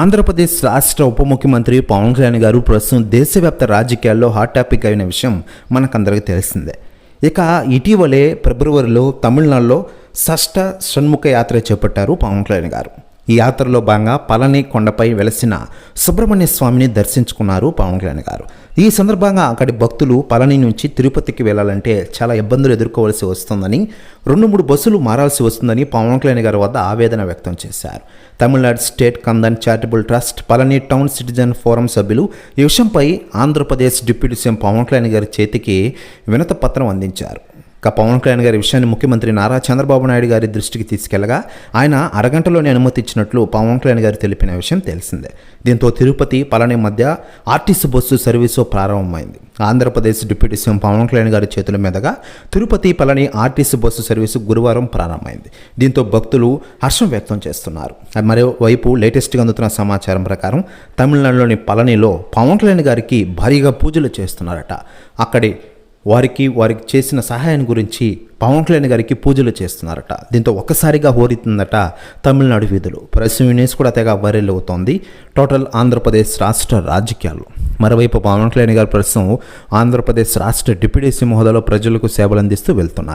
ఆంధ్రప్రదేశ్ రాష్ట్ర ఉప ముఖ్యమంత్రి పవన్ కళ్యాణ్ గారు ప్రస్తుతం దేశవ్యాప్త రాజకీయాల్లో హాట్ టాపిక్ అయిన విషయం మనకందరికీ తెలిసిందే. ఇక ఇటీవలే ఫిబ్రవరిలో తమిళనాడులో షష్ఠ షణ్ముఖ యాత్ర చేపట్టారు పవన్ కళ్యాణ్ గారు. ఈ యాత్రలో భాగంగా పళని కొండపై వెలసిన సుబ్రహ్మణ్య స్వామిని దర్శించుకున్నారు పవన్ కళ్యాణ్ గారు. ఈ సందర్భంగా అక్కడి భక్తులు పళని నుంచి తిరుపతికి వెళ్ళాలంటే చాలా ఇబ్బందులు ఎదుర్కోవాల్సి వస్తుందని రెండు మూడు బస్సులు మారాల్సి వస్తుందని పవన్ కళ్యాణ్ గారి వద్ద ఆవేదన వ్యక్తం చేశారు. Tamil Nadu state Kandan charitable trust Palani town citizen forum సభ్యులు ఈ విషయంపై ఆంధ్రప్రదేశ్ డిప్యూటీ సీఎం పవన్ కళ్యాణ్ గారి చేతికి వినత పత్రం అందించారు. ఇక పవన్ కళ్యాణ్ గారి విషయాన్ని ముఖ్యమంత్రి నారా చంద్రబాబు నాయుడు గారి దృష్టికి తీసుకెళ్ళగా ఆయన అరగంటలోనే అనుమతి ఇచ్చినట్లు పవన్ కళ్యాణ్ గారు తెలిపిన విషయం తెలిసిందే. దీంతో తిరుపతి పళని మధ్య ఆర్టీసీ బస్సు సర్వీసు ప్రారంభమైంది. ఆంధ్రప్రదేశ్ డిప్యూటీ సీఎం పవన్ కళ్యాణ్ గారి చేతుల మీదుగా Tirupati Palani RTC bus service గురువారం ప్రారంభమైంది. దీంతో భక్తులు హర్షం వ్యక్తం చేస్తున్నారు. మరోవైపు లేటెస్ట్గా అందుతున్న సమాచారం ప్రకారం తమిళనాడులోని పళనిలో పవన్ కళ్యాణ్ గారికి భారీగా పూజలు చేస్తున్నారట. అక్కడి వారికి వారికి చేసిన సహాయం గురించి పవన్ కళ్యాణ్ గారికి పూజలు చేస్తున్నారట. దీంతో ఒక్కసారిగా హోరెత్తుందట తమిళనాడు వీధులు. ప్రస్తుతం న్యూస్ కూడా తెగ వైరల్ అవుతోంది. టోటల్ ఆంధ్రప్రదేశ్ రాష్ట్ర రాజకీయాలు. మరోవైపు పవన్ కళ్యాణ్ గారు ప్రస్తుతం ఆంధ్రప్రదేశ్ రాష్ట్ర డిప్యూటీ సీఎం హోదాలో ప్రజలకు సేవలు అందిస్తూ వెళ్తున్నారు.